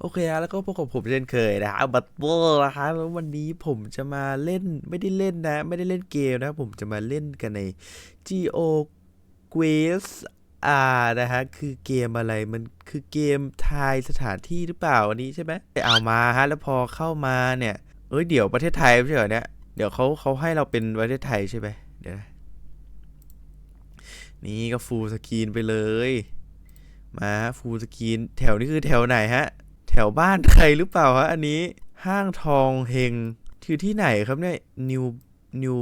โอเคฮะแล้วก็พบกับผมเช่นเคยนะฮะบัตเตอร์นะคะแล้ววันนี้ผมจะมาเล่นไม่ได้เล่นนะ ไม่ได้เล่นเกมนะ ผมจะมาเล่นกันใน Geo Quest R นะฮะคือเกมอะไรมันคือเกมทายสถานที่หรือเปล่าอันนี้ใช่ไหมเอามาฮะแล้วพอเข้ามาเนี่ยเอ้ยเดี๋ยวประเทศไทยไม่ใช่เหรอเนี่ยเดี๋ยวเขาเขาให้เราเป็นประเทศไทยใช่ไหมเดี๋ยวนะนี่ก็ฟูลสกรีนไปเลย มาฟูลสกรีนแถวนี้คือแถวไหนฮะ วบ้านใครหรือเปล่าฮะอันนี้ห้างทองเฮงคือที่ไหนครับเนี่ยนิวนิว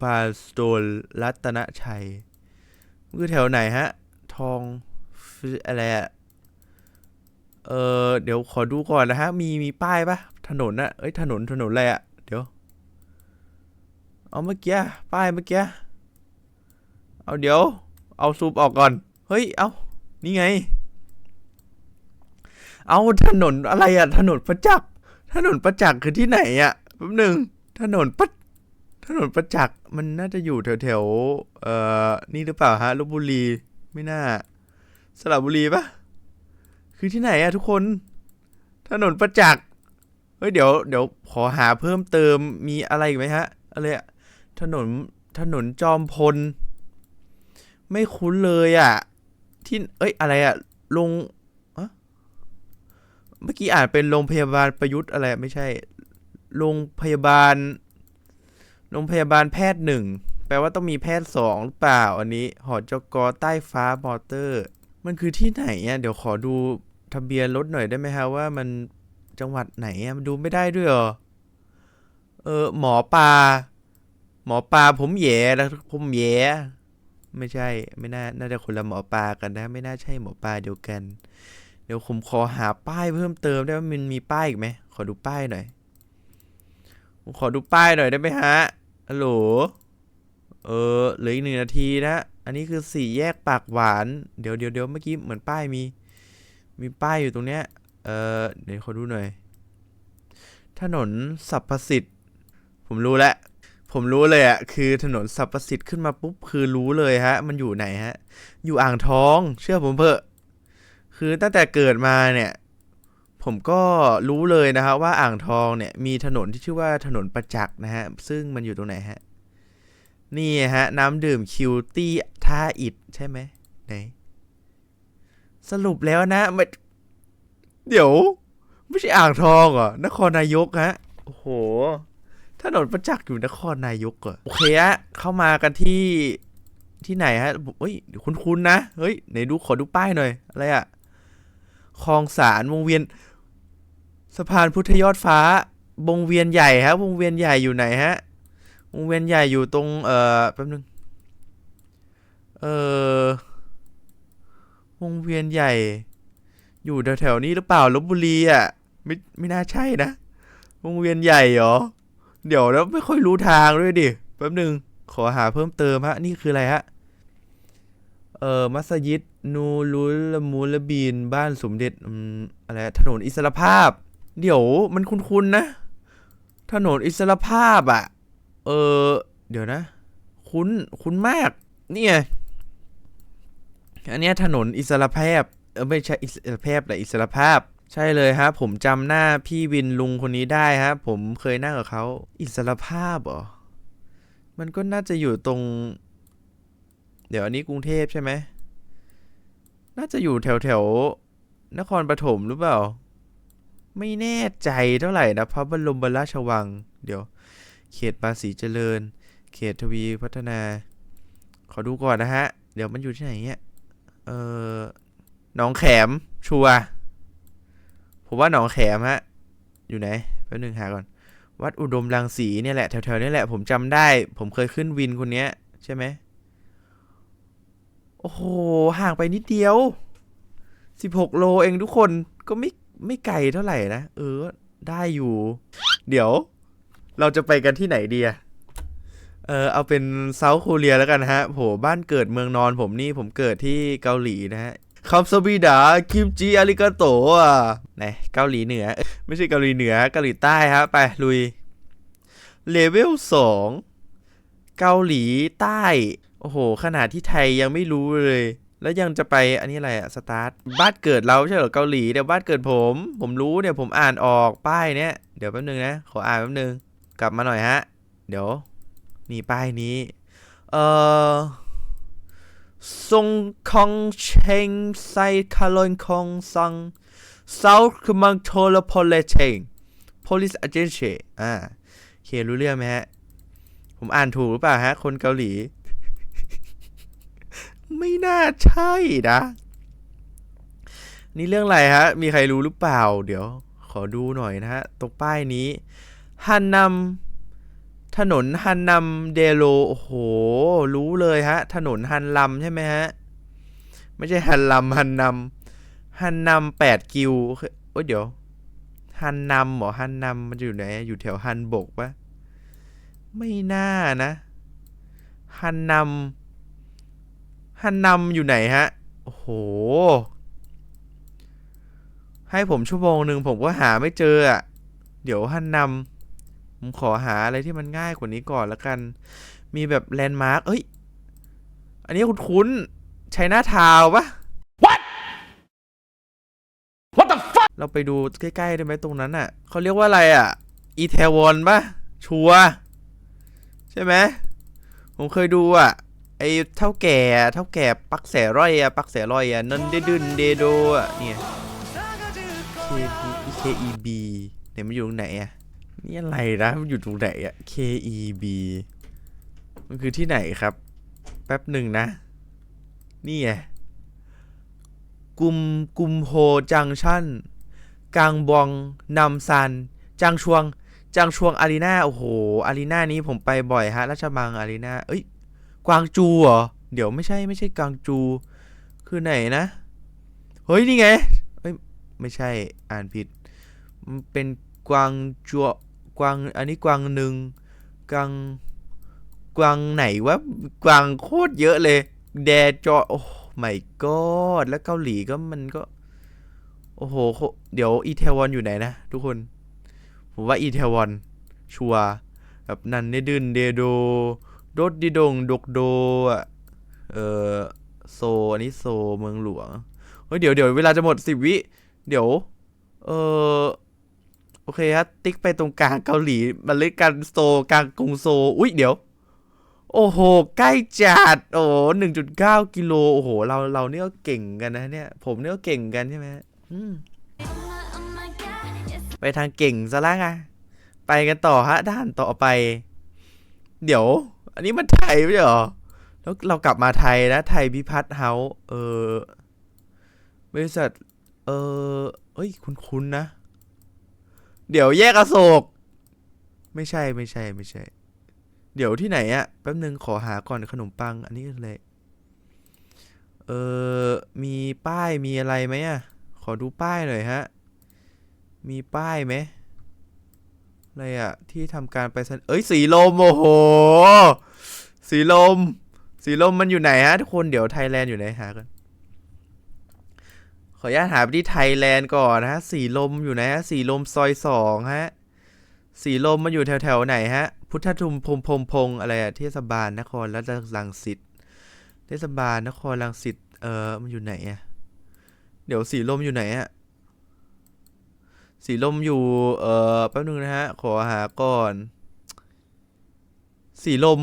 ปาสโตลรัตนชัยคือแถวไหนฮะ ทองอะไรอะเออเดี๋ยวขอดูก่อนนะฮะ มีมีป้ายปะถนนอะเอ้ยถนนถนนอะไรอะเดี๋ยว เอาเมื่อกี้ป้ายเมื่อกี้เอาเดี๋ยว เอาซูปออกก่อน เฮ้ย เอานี่ไง เอาถนนอะไรอะถนนประจักษ์ถนนประจักษ์คือที่ไหนอะแป๊บหนึ่งถนนประถนนประจักษ์มันน่าจะอยู่แถวแถวๆเอ่อนี่หรือเปล่าฮะลบบุรีไม่น่า สระบุรีปะคือที่ไหนอะทุกคน ถนนประจักษ์เฮ้ยเดี๋ยวเดี๋ยวขอหาเพิ่มเติมมีอะไรอีกไหมฮะอะไรอะถนนถนนจอมพล ไม่คุ้นเลยอะที่เอ้ยอะไรอะลง เมื่อกี้อ่านเป็นโรงพยาบาลประยุทธ์อะไรไม่ใช่ โรงพยาบาล โรงพยาบาลแพทย์หนึ่งแปลว่าต้องมีแพทย์สองหรือเปล่า อันนี้ หอจกใต้ฟ้ามอเตอร์ มันคือที่ไหนอะเดี๋ยวขอดูทะเบียนรถหน่อยได้ไหมฮะว่ามันจังหวัดไหนอะมันดูไม่ได้ด้วยเหรอ เออหมอปลาหมอปลาผมแย่แล้วผมแย่ไม่ใช่ ไม่น่า น่าจะคนละหมอปลากันนะ ไม่น่าใช่หมอปลาเดียวกัน เดี๋ยวผมขอหาป้ายเพิ่มเติมได้ว่ามันมีป้ายอีกไหมขอดูป้ายหน่อยผมขอดูป้ายหน่อยได้ไหมฮะฮัลโหลเออเหลืออีกหนึ่งนาทีนะ อันนี้คือสี่แยกปากหวาน เดี๋ยวเดี๋ยวเดี๋ยวเมื่อกี้เหมือนป้ายมี มีป้ายอยู่ตรงเนี้ย เออเดี๋ยวขอดูหน่อย ถนนสรรพสิทธิ์ ผมรู้แล้ว ผมรู้เลยอะคือถนนสรรพสิทธิ์ขึ้นมาปุ๊บคือรู้เลยฮะ มันอยู่ไหนฮะ อยู่อ่างทอง เชื่อผมเถอะ คือตั้งแต่เกิดมาเนี่ยผมก็รู้เลยนะครับว่าอ่างทองเนี่ยมีถนนที่ชื่อว่าถนนประจักษ์นะฮะซึ่งมันอยู่ตรงไหนฮะนี่ฮะน้ำดื่มคิวตี้ท่าอิดใช่ไหมไหนสรุปแล้วนะไม่เดี๋ยว ไม่ใช่อ่างทองเหรอนครนายกฮะโอ้โหถนนประจักษ์อยู่นครนายกเหรอโอเคฮะเข้ามากันที่ที่ไหนฮะเฮ้ยเดี๋ยวคุ้นๆนะเฮ้ยไหนดูขอดูป้ายหน่อยอะไรอะ คลองสารวงเวียน สะพานพุทธยอดฟ้าวงเวียนใหญ่ฮะวงเวียนใหญ่อยู่ไหนฮะวงเวียนใหญ่อยู่ตรงเอ่อแป๊บนึงเอ่อวงเวียนใหญ่ อยู่แถวๆนี้หรือเปล่าลบบุรีอะไม่ไม่น่าใช่นะวงเวียนใหญ่เหรอเดี๋ยวแล้วไม่ค่อยรู้ทางด้วยดิแป๊บนึงขอหาเพิ่มเติมฮะนี่คืออะไรฮะ เอ่อมัสยิดนูรุลมูลบีน บ้านสมเด็จอืมอะไรถนนอิสรภาพ เดี๋ยวมันคุ้นๆนะ ถนนอิสรภาพอะ เออเดี๋ยวนะ คุ้นคุ้นมาก เนี่ไงอันเนี้ยถนนอิสรภาพเออไม่ใช่อิสรภาพแต่อิสรภาพ ใช่เลยฮะผมจำหน้าพี่วินลุงคนนี้ได้ฮะผมเคยนั่งกับเขาอิสรภาพเหรอมันก็น่าจะอยู่ตรง เดี๋ยวอันนี้กรุงเทพใช่ไหม น่าจะอยู่แถวแถวนครปฐมหรือเปล่า ไม่แน่ใจเท่าไหร่นะพระบรมบราชวัง เดี๋ยว เขตภาษีเจริญ เขตทวีพัฒนา ขอดูก่อนนะฮะ เดี๋ยวมันอยู่ที่ไหนเนี่ย เออหนองแขม ชัว ผมว่าหนองแขมฮะ อยู่ไหน แป๊บนึงหาก่อน วัดอุดมรังสีเนี่ยแหละแถวๆนี้แหละ ผมจำได้ ผมเคยขึ้นวินคนเนี้ย ใช่ไหม โอ้โห ห่างไปนิดเดียว 16 โลเองทุกคนก็ไม่ไม่ไกลเท่าไหร่นะ เออ ได้อยู่ เดี๋ยว เราจะไปกันที่ไหนดีอะเออเอาเป็นเซาท์โคเรียแล้วกันฮะโหบ้านเกิดเมืองนอนผมนี่ผมเกิดที่เกาหลีนะฮะคำสบิดาคิมจิอาริกาโตะอะไหนเกาหลีเหนือ ไม่ใช่เกาหลีเหนือเกาหลีใต้ฮะไปลุยเลเวลสองเกาหลีใต้ โอ้โห ขนาดที่ไทยยังไม่รู้เลย แล้วยังจะไปอันนี้อะไรอะสตาร์ทบ้านเกิดเราใช่เหรอเกาหลีเดี๋ยวบ้านเกิดผม ผมรู้เนี่ยผมอ่านออกป้ายเนี้ยเดี๋ยวแป๊บนึงนะ ขออ่านแป๊บนึง กลับมาหน่อยฮะ เดี๋ยว นี่ป้ายนี้ เอ่อซงคองเชงไซคาลอนคองซัง South Metropolitan Police Agency อ่าโอเครู้เรื่องไหมฮะ ผมอ่านถูกหรือเปล่าฮะ คนเกาหลี ไม่น่าใช่นะ นี่เรื่องอะไรฮะ มีใครรู้หรือเปล่า เดี๋ยว ขอดูหน่อยนะฮะ ตรงป้ายนี้ฮันนัมถนนฮันนัมเดโล โอ้โห รู้เลยฮะ ถนนฮันลัมใช่ไหมฮะ ไม่ใช่ฮันลัมฮันนัมฮันนัมแปดกิวโอ้ยเดี๋ยวฮันนัมหรอฮันนัมมันอยู่ไหน อยู่แถวฮันบกปะไม่น่านะฮันนัม ฮันนัมอยู่ไหนฮะ โอ้โห ให้ผมชั่วโมงหนึ่งผมก็หาไม่เจออะ เดี๋ยวฮันนัมผมขอหาอะไรที่มันง่ายกว่านี้ก่อนละกัน มีแบบแลนด์มาร์คเอ้ย อันนี้คุณคุ้นๆชัยนาทาวน์ปะเราไปดูใกล้ๆได้ไหมตรงนั้นอะ เขาเรียกว่าอะไรอะ อีเทวอนปะชัวร์ใช่ไหม ผมเคยดูอะ ไอ้เท่าแก่เท่าแก่ปักแสร้อยอะปักแสร้อยอะนันเดดึนเดโดอะเนี่ย K E B เนี่ยมันอยู่ตรงไหนอะนี่อะไรนะมันอยู่ตรงไหนอะ K E B มันคือที่ไหนครับ แป๊บหนึ่งนะ นี่ไงกุมกุมโฮจังชั่นกังบองนำซันจังชวงจังชวงอารีนาโอ้โหอารีนานี้ผมไปบ่อยฮะราชมังอารีนาเอ้ย กวางจูเหรอ เดี๋ยวไม่ใช่ไม่ใช่กวางจู คือไหนนะ เฮ้ย นี่ไงเอ้ยไม่ใช่อ่านผิด มันเป็นกวางจัวกวางอันนี้กวางหนึ่งกวางกวางไหนวะกวางโคตรเยอะเลย แดจอโอ้ไม่กอดแล้วเกาหลีก็มันก็ โอ้โห เดี๋ยวอีเทวอนอยู่ไหนนะทุกคน ผมว่าอีเทวอนชัวแบบนันเนดึนเดโด ดดดิดงดกโดอะเออโซอันนี้โซเมืองหลวงเฮ้ยเดี๋ยวเดี๋ยวเวลาจะหมดสิบวิ เดี๋ยว เออโอเคครับติ๊กไปตรงกลางเกาหลีมันเล่นกันโซกลางกรุงโซ อุ้ยเดี๋ยว โอ้โห ใกล้จัดโอ้หนึ่งจุดเก้ากิโลโอ้โห เราเราเนี่ยก็เก่งกันนะเนี่ย ผมเนี่ยก็เก่งกันใช่ไหมอืมไปทางเก่งซะแล้วไงไปกันต่อฮะด้านต่อไป เดี๋ยว อันนี้มันไทยไม่ใช่หรอ แล้วเรากลับมาไทยนะไทยพิพัฒน์เฮาเออบริษัท เออเอ้ย คุ้นๆนะ เดี๋ยวแยกอโศก ไม่ใช่ไม่ใช่ไม่ใช่ เดี๋ยวที่ไหนอะแป๊บนึงขอหาก่อนขนมปัง อันนี้อะไร เออมีป้ายมีอะไรไหมอะขอดูป้ายหน่อยฮะ มีป้ายไหมอะไรอะที่ทำการไปสนเอ้ย สีลมโอ้โห สีลม สีลมมันอยู่ไหนฮะทุกคนเดี๋ยวไทยแลนด์อยู่ไหนหากันขออนุญาตหาไปที่ไทยแลนด์ก่อนนะฮะสีลมอยู่ไหนฮะสีลมซอยสองฮะสีลมมันอยู่แถวแถวๆไหนฮะ พุทธทุมพมพมพงษ์อะไรอะเทศบาลนครรัรังสิตเทศบาลนครรังสิตเออมันอยู่ไหนอะเดี๋ยวสีลมอยู่ไหนอะสีลมอยู่เออแป๊บนึงนะฮะขอหาก่อน สีลม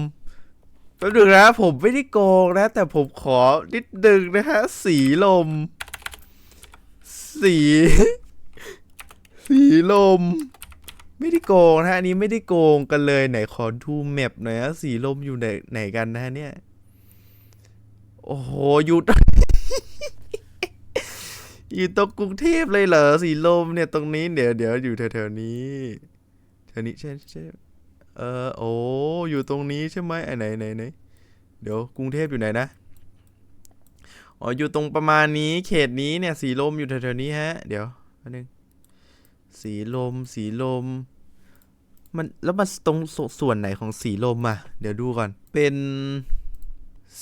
แป๊บนึงนะ ผมไม่ได้โกงนะ แต่ผมขอนิดนึงนะฮะ สีลม สี สีลม ไม่ได้โกงนะฮะอันนี้ไม่ได้โกงกันเลยไหนขอดูแมปหน่อยฮะสีลมอยู่ไหนไหนกันนะฮะเนี่ย โอ้โหอยู่อยู่ตรงกรุงเทพเลยเหรอสีลมเนี่ยตรงนี้เดี๋ยวเดี๋ยวอยู่แถวๆนี้แถวนี้ใช่ใช่ เออโอ้อยู่ตรงนี้ใช่ไหมไอ้ไหนไหนไหนเดี๋ยวกรุงเทพอยู่ไหนนะอ๋ออยู่ตรงประมาณนี้เขตนี้เนี่ยสีลมอยู่แถวๆนี้ฮะ เดี๋ยวอันนึงสีลมสีลม มันแล้วมันตรงสส่วนไหนของสีลมอะ เดี๋ยวดูก่อน เป็น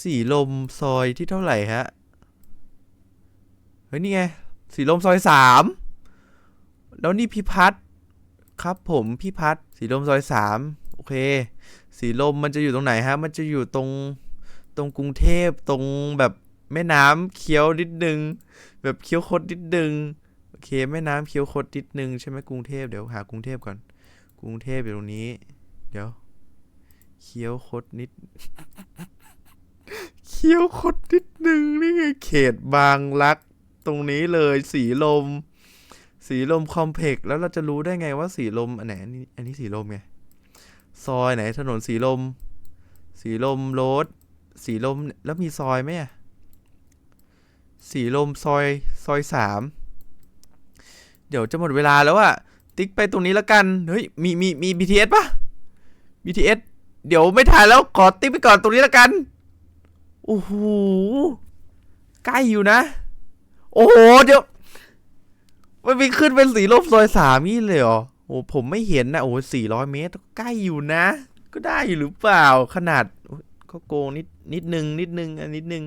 สีลมซอยที่เท่าไหร่ฮะเฮ้ยนี่ไงสีลมซอยสามแล้วนี่พี่พัฒน์ครับผมพี่พัฒน์สีลมซอยสาม เค สีลมมันจะอยู่ตรงไหนฮะ มันจะอยู่ตรงตรงกรุงเทพตรงแบบแม่น้ำเคี้ยวนิดนึง แบบเคี้ยวคดนิดนึงโอเคแม่น้ำเคี้ยวคดนิดนึงใช่ไหมกรุงเทพเดี๋ยวหากรุงเทพก่อน กรุงเทพอยู่ตรงนี้ เดี๋ยวเคี้ยวคดนิดเคี้ยวคดนิดนึงนี่ไงเขตบางรักตรงนี้เลยสีลม สีลมคอมเพล็กซ์แล้วเราจะรู้ได้ไงว่าสีลมอันไหนอันนี้อันนี้สีลมไง ซอยไหนถนนสีลม สีลมโรดสีลมแล้วมีซอยไหมสีลมซอยซอยสามเดี๋ยวจะหมดเวลาแล้วอะติ๊กไปตรงนี้แล้วกัน เฮ้ย มีมีมี BTS ปะ BTS เดี๋ยวไม่ถ่ายแล้วขอติ๊กไปก่อนตรงนี้แล้วกัน โอ้โห ใกล้อยู่นะ โอ้โห เดี๋ยว มันมีขึ้นเป็นสีลมซอยสามนี่เลยเหรอ โอ้ผมไม่เห็นนะโอ้สี่ร้อยเมตรใกล้อยู่นะ ก็ได้อยู่หรือเปล่าขนาดโอ้ยก็โกงนิดนิดนึงนิดนึงอันนิดนึง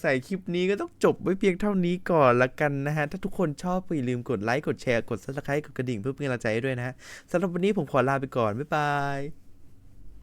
ใส่คลิปนี้ก็ต้องจบไว้เพียงเท่านี้ก่อนละกันนะฮะ ถ้าทุกคนชอบก็อย่าลืมกดไลค์กดแชร์กด subscribe กดกระดิ่งเพื่อเป็นกำลังใจให้ด้วยนะฮะสำหรับวันนี้ผมขอลาไปก่อน บ๊ายบาย